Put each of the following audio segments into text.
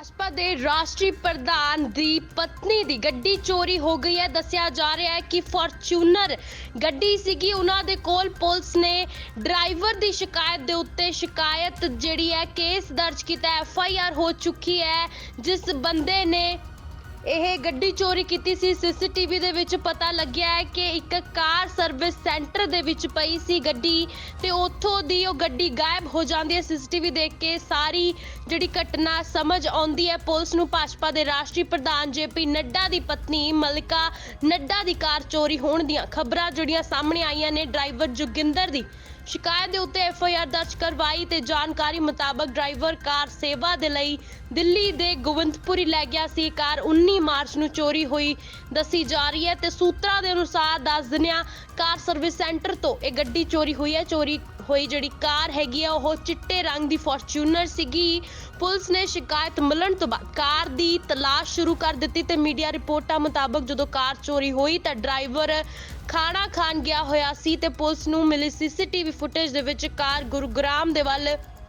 ਭਾਜਪਾ ਦੇ ਰਾਸ਼ਟਰੀ ਪ੍ਰਧਾਨ ਦੀ ਪਤਨੀ ਦੀ ਗੱਡੀ ਚੋਰੀ ਹੋ ਗਈ ਹੈ। ਦੱਸਿਆ ਜਾ ਰਿਹਾ ਹੈ ਕਿ ਫੋਰਚੂਨਰ ਗੱਡੀ ਸੀਗੀ। ਉਹਨਾਂ ਦੇ ਕੋਲ ਪੁਲਿਸ ਨੇ ਡਰਾਈਵਰ ਦੀ ਸ਼ਿਕਾਇਤ ਦੇ ਉੱਤੇ ਸ਼ਿਕਾਇਤ ਜਿਹੜੀ ਹੈ, ਕੇਸ ਦਰਜ ਕੀਤਾ ਐਫ ਆਈ ਆਰ ਹੋ ਚੁੱਕੀ ਹੈ, ਜਿਸ ਬੰਦੇ ਨੇ ਇਹ ਗੱਡੀ ਚੋਰੀ ਕੀਤੀ ਸੀ। ਸੀਸੀਟੀਵੀ ਦੇ ਵਿੱਚ ਪਤਾ ਲੱਗਿਆ ਹੈ ਕਿ ਇੱਕ ਕਾਰ ਸਰਵਿਸ ਸੈਂਟਰ ਦੇ ਵਿੱਚ ਪਈ ਸੀ ਗੱਡੀ ਤੇ ਉੱਥੋਂ ਦੀ ਉਹ ਗੱਡੀ ਗਾਇਬ ਹੋ ਜਾਂਦੀ ਹੈ। ਸੀਸੀਟੀਵੀ ਦੇਖ ਕੇ ਸਾਰੀ ਜਿਹੜੀ ਘਟਨਾ ਸਮਝ ਆਉਂਦੀ ਹੈ। ਪੁਲਿਸ ਨੂੰ ਭਾਜਪਾ ਦੇ ਰਾਸ਼ਟਰੀ ਪ੍ਰਧਾਨ ਜੇਪੀ ਨੱਡਾ ਦੀ ਪਤਨੀ ਮਲਿਕਾ ਨੱਡਾ ਦੀ ਕਾਰ ਚੋਰੀ ਹੋਣ ਦੀਆਂ ਖਬਰਾਂ ਜਿਹੜੀਆਂ ਸਾਹਮਣੇ ਆਈਆਂ ਨੇ। ਡਰਾਈਵਰ ਜੋਗਿੰਦਰ ਦੀ ਸ਼ਿਕਾਇਤ ਦੇ ਉੱਤੇ ਐਫ ਆਈ ਆਰ ਦਰਜ ਕਰਵਾਈ ਤੇ ਜਾਣਕਾਰੀ ਮੁਤਾਬਕ ਡਰਾਈਵਰ ਕਾਰ ਸੇਵਾ ਦੇ ਲਈ ਦਿੱਲੀ ਦੇ ਗੋਵਿੰਦਪੁਰੀ ਲੈ ਗਿਆ ਸੀ। ਕਾਰ 19 ਮਾਰਚ ਨੂੰ ਚੋਰੀ ਹੋਈ ਦੱਸੀ ਜਾ ਰਹੀ ਹੈ ਤੇ ਸੂਤਰਾਂ ਦੇ ਅਨੁਸਾਰ ਦੱਸ ਦਿੰਿਆ ਕਾਰ ਸਰਵਿਸ ਸੈਂਟਰ ਤੋਂ ਇਹ ਗੱਡੀ ਚੋਰੀ ਹੋਈ ਹੈ। ਚੋਰੀ ਹੋਈ ਜਿਹੜੀ ਕਾਰ ਹੈਗੀ ਆ, ਉਹ ਚਿੱਟੇ ਰੰਗ ਦੀ ਫੋਰਚੂਨਰ ਸੀਗੀ। ਪੁਲਿਸ ਨੇ ਸ਼ਿਕਾਇਤ ਮਿਲਣ ਤੋਂ ਬਾਅਦ ਕਾਰ ਦੀ ਤਲਾਸ਼ ਸ਼ੁਰੂ ਕਰ ਦਿੱਤੀ ਤੇ ਮੀਡੀਆ ਰਿਪੋਰਟਾਂ ਮੁਤਾਬਕ ਜਦੋਂ ਕਾਰ ਚੋਰੀ ਹੋਈ ਤਾਂ ਡਰਾਈਵਰ ਖਾਣਾ ਖਾਣ ਗਿਆ ਹੋਇਆ ਸੀ ਤੇ ਪੁਲਿਸ ਨੂੰ ਮਿਲੀ ਸੀਸੀਟੀਵੀ ਫੁਟੇਜ ਦੇ ਵਿੱਚ ਕਾਰ ਗੁਰੂਗ੍ਰਾਮ ਦੇ ਵੱਲ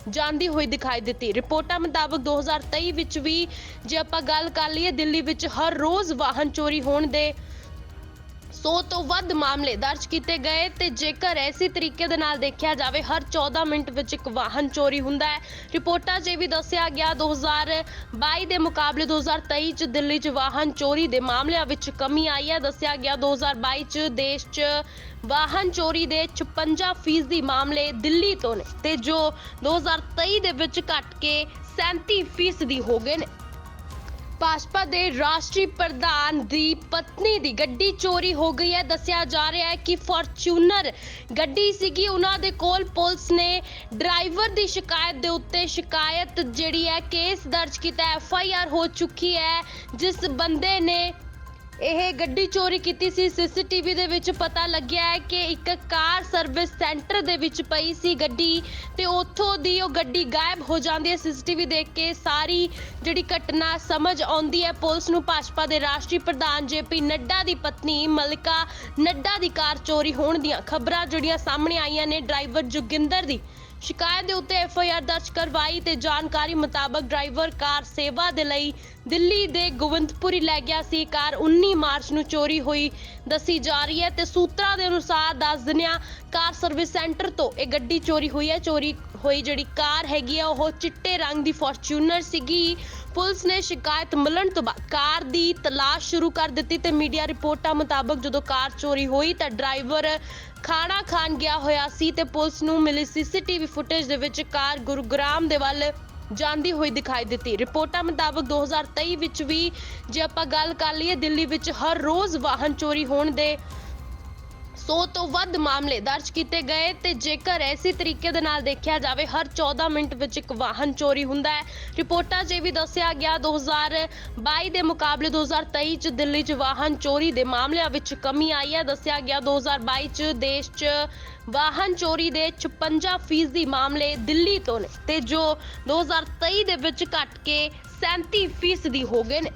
ਜਾਂਦੀ ਹੋਈ ਦਿਖਾਈ ਦਿੱਤੀ। ਰਿਪੋਰਟਾਂ ਮੁਤਾਬਕ 2023 ਵਿੱਚ ਵੀ ਜੇ ਆਪਾਂ ਗੱਲ ਕਰ ਲਈਏ, ਦਿੱਲੀ ਵਿੱਚ ਹਰ ਰੋਜ਼ ਵਾਹਨ ਚੋਰੀ ਹੋਣ ਦੇ 100 ਤੋਂ ਵੱਧ ਮਾਮਲੇ ਦਰਜ ਕੀਤੇ ਗਏ ਤੇ ਜੇਕਰ ਐਸੀ ਤਰੀਕੇ ਦੇ ਨਾਲ ਦੇਖਿਆ ਜਾਵੇ, ਹਰ 14 ਮਿੰਟ ਵਿੱਚ ਇੱਕ ਵਾਹਨ ਚੋਰੀ ਹੁੰਦਾ ਹੈ। ਰਿਪੋਰਟਾਂ 'ਚ ਇਹ ਵੀ ਦੱਸਿਆ ਗਿਆ 2022 ਦੇ ਮੁਕਾਬਲੇ 2023 'ਚ ਦਿੱਲੀ 'ਚ ਵਾਹਨ ਚੋਰੀ ਦੇ ਮਾਮਲਿਆਂ ਵਿੱਚ ਕਮੀ ਆਈ ਹੈ। ਦੱਸਿਆ ਗਿਆ 2022 'ਚ ਦੇਸ਼ 'ਚ ਵਾਹਨ ਚੋਰੀ ਦੇ 56% ਦੀ ਮਾਮਲੇ ਦਿੱਲੀ ਤੋਂ ਨੇ ਤੇ ਜੋ 2023 ਦੇ ਵਿੱਚ ਘਟ ਕੇ 37% ਦੀ ਹੋ ਗਏ ਨੇ। ਭਾਜਪਾ ਦੇ ਰਾਸ਼ਟਰੀ ਪ੍ਰਧਾਨ ਦੀ ਪਤਨੀ ਦੀ ਗੱਡੀ ਚੋਰੀ ਹੋ ਗਈ ਹੈ। ਦੱਸਿਆ ਜਾ ਰਿਹਾ ਹੈ ਕਿ ਫੋਰਚੂਨਰ ਗੱਡੀ ਸੀਗੀ। ਉਹਨਾਂ ਦੇ ਕੋਲ ਪੁਲਿਸ ਨੇ ਡਰਾਈਵਰ ਦੀ ਸ਼ਿਕਾਇਤ ਦੇ ਉੱਤੇ ਸ਼ਿਕਾਇਤ ਜਿਹੜੀ ਹੈ, ਕੇਸ ਦਰਜ ਕੀਤਾ ਐਫ ਆਈ ਆਰ ਹੋ ਚੁੱਕੀ ਹੈ, ਜਿਸ ਬੰਦੇ ਨੇ ਇਹ ਗੱਡੀ ਚੋਰੀ ਕੀਤੀ ਸੀ। ਸੀਸੀਟੀਵੀ ਦੇ ਵਿੱਚ ਪਤਾ ਲੱਗਿਆ ਹੈ ਕਿ ਇੱਕ ਕਾਰ ਸਰਵਿਸ ਸੈਂਟਰ ਦੇ ਵਿੱਚ ਪਈ ਸੀ ਗੱਡੀ ਤੇ ਉੱਥੋਂ ਦੀ ਉਹ ਗੱਡੀ ਗਾਇਬ ਹੋ ਜਾਂਦੀ ਹੈ। ਸੀਸੀਟੀਵੀ ਦੇਖ ਕੇ ਸਾਰੀ ਜਿਹੜੀ ਘਟਨਾ ਸਮਝ ਆਉਂਦੀ ਹੈ। ਪੁਲਿਸ ਨੂੰ ਭਾਜਪਾ ਦੇ ਰਾਸ਼ਟਰੀ ਪ੍ਰਧਾਨ ਜੇਪੀ ਨੱਡਾ ਦੀ ਪਤਨੀ ਮਲਿਕਾ ਨੱਡਾ ਦੀ ਕਾਰ ਚੋਰੀ ਹੋਣ ਦੀਆਂ ਖਬਰਾਂ ਜਿਹੜੀਆਂ ਸਾਹਮਣੇ ਆਈਆਂ ਨੇ। ਡਰਾਈਵਰ ਜੋਗਿੰਦਰ ਦੀ ਸ਼ਿਕਾਇਤ ਦੇ ਉੱਤੇ ਐਫ ਆਈ ਆਰ ਦਰਜ ਕਰਵਾਈ ਤੇ ਜਾਣਕਾਰੀ ਮੁਤਾਬਕ ਡਰਾਈਵਰ ਕਾਰ ਸੇਵਾ ਦੇ ਲਈ ਦਿੱਲੀ ਦੇ ਗੋਵਿੰਦਪੁਰੀ ਲੈ ਗਿਆ ਸੀ ਕਾਰ। 19 ਮਾਰਚ ਨੂੰ ਚੋਰੀ ਹੋਈ ਦੱਸੀ ਜਾ ਰਹੀ ਹੈ ਤੇ ਸੂਤਰਾਂ ਦੇ ਅਨੁਸਾਰ ਦੱਸ ਦਿੰਿਆ ਕਾਰ ਸਰਵਿਸ ਸੈਂਟਰ ਤੋਂ ਇਹ ਗੱਡੀ ਚੋਰੀ ਹੋਈ ਹੈ। ਚੋਰੀ ਹੋਈ ਜਿਹੜੀ ਕਾਰ ਹੈਗੀ ਆ, ਉਹ ਚਿੱਟੇ ਰੰਗ ਦੀ ਫੋਰਚੂਨਰ ਸੀਗੀ। ਪੁਲਿਸ ਨੇ ਸ਼ਿਕਾਇਤ ਮਿਲਣ ਤੋਂ ਬਾਅਦ ਕਾਰ ਦੀ ਤਲਾਸ਼ ਸ਼ੁਰੂ ਕਰ ਦਿੱਤੀ ਤੇ ਮੀਡੀਆ ਰਿਪੋਰਟਾਂ ਮੁਤਾਬਕ ਜਦੋਂ ਕਾਰ ਚੋਰੀ ਹੋਈ ਤਾਂ ਡਰਾਈਵਰ ਖਾਣਾ ਖਾਣ ਗਿਆ ਹੋਇਆ ਸੀ ਤੇ ਪੁਲਿਸ ਨੂੰ ਮਿਲੀ ਸੀਸੀਟੀਵੀ ਫੁਟੇਜ ਦੇ ਵਿੱਚ ਕਾਰ ਗੁਰੂਗ੍ਰਾਮ ਦੇ ਵੱਲ ਜਾਂਦੀ ਹੋਈ ਦਿਖਾਈ ਦਿੱਤੀ। ਰਿਪੋਰਟਾਂ ਮੁਤਾਬਕ 2023 ਵਿੱਚ ਵੀ ਜੇ ਆਪਾਂ ਗੱਲ ਕਰ ਲਈਏ, ਦਿੱਲੀ ਵਿੱਚ ਹਰ ਰੋਜ਼ ਵਾਹਨ ਚੋਰੀ ਹੋਣ ਦੇ 100 ਤੋਂ ਵੱਧ ਮਾਮਲੇ ਦਰਜ ਕੀਤੇ ਗਏ ਤੇ ਜੇਕਰ ਐਸੀ ਤਰੀਕੇ ਦੇ ਨਾਲ ਦੇਖਿਆ ਜਾਵੇ, ਹਰ 14 ਮਿੰਟ ਵਿੱਚ ਇੱਕ ਵਾਹਨ ਚੋਰੀ ਹੁੰਦਾ ਹੈ। ਰਿਪੋਰਟਾਂ 'ਚ ਇਹ ਵੀ ਦੱਸਿਆ ਗਿਆ 2022 ਦੇ ਮੁਕਾਬਲੇ 2023 'ਚ ਦਿੱਲੀ 'ਚ ਵਾਹਨ ਚੋਰੀ ਦੇ ਮਾਮਲਿਆਂ ਵਿੱਚ ਕਮੀ ਆਈ ਹੈ। ਦੱਸਿਆ ਗਿਆ 2022 'ਚ ਦੇਸ਼ 'ਚ ਵਾਹਨ ਚੋਰੀ ਦੇ 56% ਮਾਮਲੇ ਦਿੱਲੀ ਤੋਂ ਨੇ ਤੇ ਜੋ 2023 ਦੇ ਵਿੱਚ ਘਟ ਕੇ 37% ਹੋ ਗਏ ਨੇ।